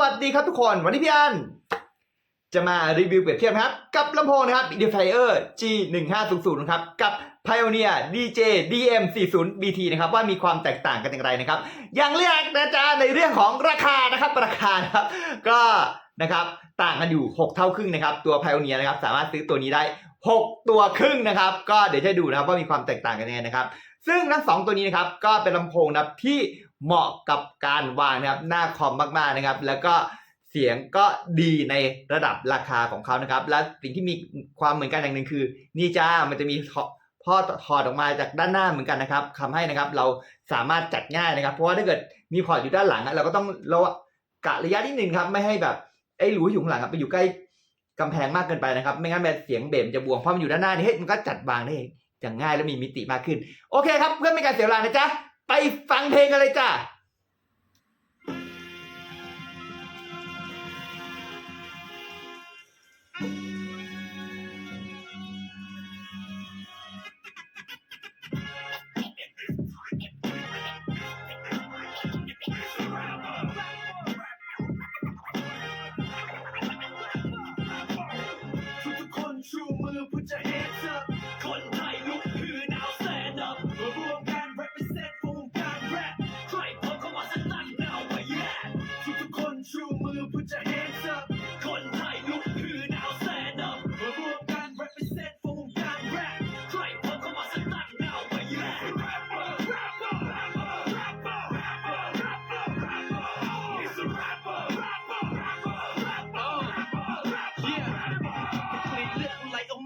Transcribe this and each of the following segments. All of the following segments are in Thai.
วัสดีครับทุกคน วันนี้พี่อัน จะมารีวิวเปรียบเทียบครับ กับลำโพงนะครับ Edifier G1500 นะครับ กับ Pioneer DJ DM40 BT นะครับ ว่ามีความแตกต่างกันอย่างไรนะครับ อย่างแรกนะจ๊ะในเรื่องของราคานะครับ ราคานะครับ ก็นะครับ ต่างกันอยู่ 6 เท่าครึ่งนะครับ ตัว Pioneer นะครับ สามารถซื้อตัวนี้ได้ 6 ตัวครึ่งนะครับ ก็เดี๋ยวจะดูนะครับว่ามีความแตกต่างกันยังไงนะครับ ซึ่งทั้งสองตัวนี้นะครับ ก็เป็นลำโพงนับที่ เหมาะกับการวางนะครับหน้าคอมมากๆนะครับ แล้วก็เสียงก็ดีในระดับราคาของเขานะครับ และสิ่งที่มีความเหมือนกันอย่างหนึ่งคือ นี่จ้ามันจะมีพ่อถอดออกมาจากด้านหน้าเหมือนกันนะครับทำให้นะครับเราสามารถจัดง่ายนะครับ เพราะว่าถ้าเกิดมีพอร์ตอยู่ด้านหลังเราก็ต้องเรากะระยะนิดนึงครับไม่ให้แบบไอ้หรูอยู่ข้างหลังครับไปอยู่ใกล้กำแพงมากเกินไปนะครับ ไม่งั้นแบบเสียงเบสจะบวงเพราะมันอยู่ด้านหน้านี่เฮ้ยมันก็จัดวางได้อย่างง่ายและมีมิติมากขึ้น โอเคครับเพื่อไม่การเสียเวลานะจ๊ะ ไปฟังเพลงกันเลยจ้ะ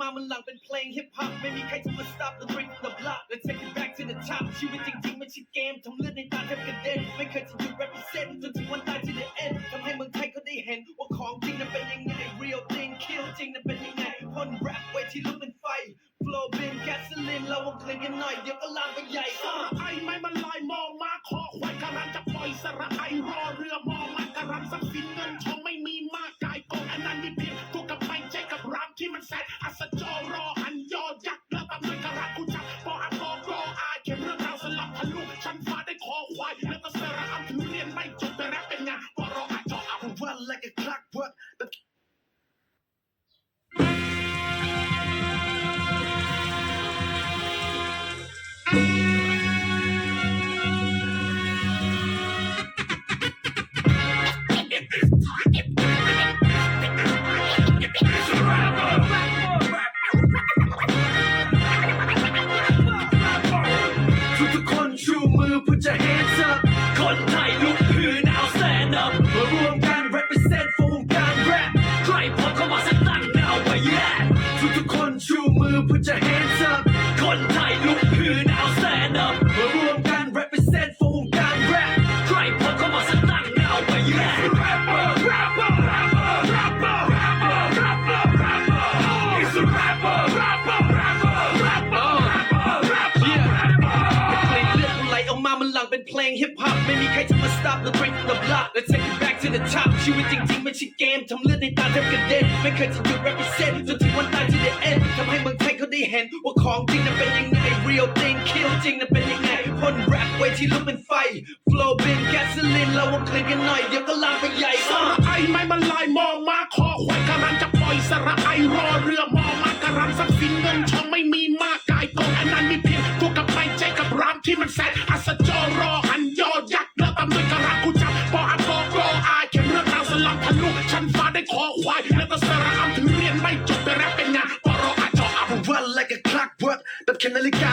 มามันหลังเป็นเพลงฮิปฮอปไม่มีใครจะมา stop the drink the block let's take it back to the top ชีวิตจริงๆไม่ใช่เกมทำเลือดในตาแทบกระเด็นไม่เคยจะหยุด represent จนถึงวันตายที่ the end ทำให้เมืองไทยเขาได้เห็นว่าของจริงนั้นเป็นยังไง real thing kill จริงนั้นเป็นยังไงคนแรปเวทีลุกเป็นไฟ flow เป็น gasoline เราวงเคลียร์กันหน่อยเดี๋ยวก็ลามไปใหญ่สระไอ้ไม่มันลอยมองมาขอควายการันจะปล่อยสระไอรอเรือมองมันการันทรัพย์สินเงินทอง a clockwork ทุก งฮิปฮอปไม่มีใครจะมา stop the drink the block let's take it back to the top ชีวิตจริงๆไม่ใช่เกมทำเลือดในตาแทบกระเด็นไม่เคยจะหยุด represent จนถึงวันตายที่ the end ทำให้เมืองไทยเขาได้เห็น ว่าของจริงนั้นเป็นยังไง real thing kill จริงนั้นเป็นยังไงพ่นแรปไว้ที่ลุกเป็นไฟ flow เป็น gasoline เราวงเคลียร์กันหน่อยเดี๋ยวก็ลามไปใหญ่สระไอไม่มันลอยมองมาขอควายการันจะปล่อยสระไอรอเรือมองมาการันทรัพย์สินเงินทองไม่มีมากกายกองอันนั้นมี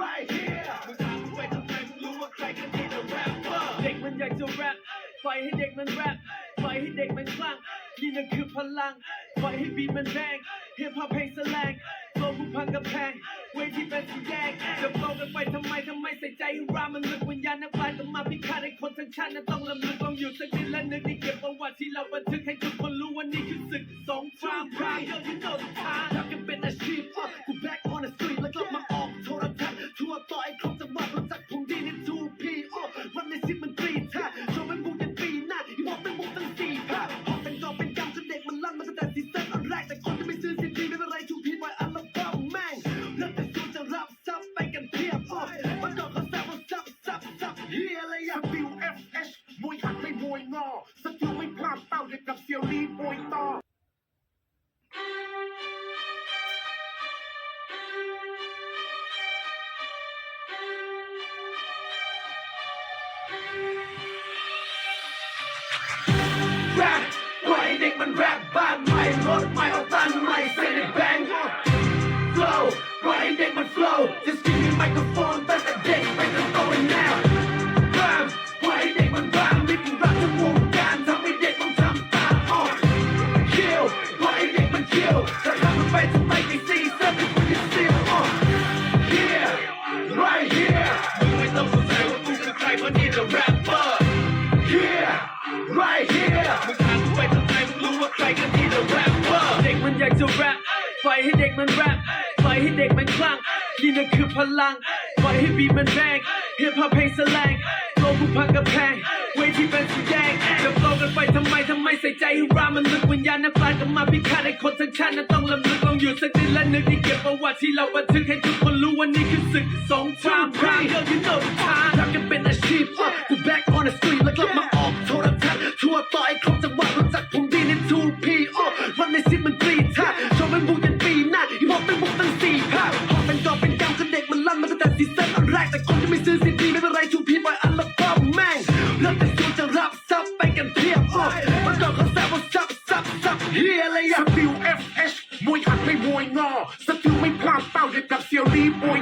right here มึงถามกูไปทำไมมึงรู้ว่าใครกันที่ the rapper เด็กมันอยากจะแรปปล่อยให้เด็กมันแรปปล่อยให้เด็กมันคลั่งดีนั่นคือพลังปล่อยให้บีทมันแรงเฮียพอเพลงแสลงโลกูพังกระแพงเวทีเป็นสีแดงจะโปรกันไปทำไมทำไมใส่ใจให้รามันลึกวิญญาณนักปลายต้องมาพิฆาตให้คนทั้งชาตินั้นต้องลำลึกลองอยู่สักนิดและนึกที่เก็บประวัติที่เราบันทึกให้ทุกคนรู้ว่านี่คือศึกสงครามพรายเยอะที่โดนทาง มึงถามกูไปทำไมมึงรู้ว่าใครกันนี่แหละ rapper เด็กมันอยากจะแรปปล่อยให้เด็กมันแรปปล่อยให้เด็กมันคลั่งนี่นั่นคือพลังปล่อยให้บีมันแรงเฮียพอเพลงแสลงโลกูพังกระแพงเวทีเป็นสีแดงจะโปรกันไปทำไมทำไมใส่ใจให้รามันลึกวิญญาณนักปลายต้องมาพิฆาตให้คนทั้งชาตินั้นต้องลำลึกลองอยู่สักนิดและนึกที่เก็บประวัติที่เราบันทึกให้ทุกคนรู้ว่านี่คือศึกสงครามพรายเยอะที่โดนทางทำกันเป็นอาชีพอะกู back on the street ะ WFH ม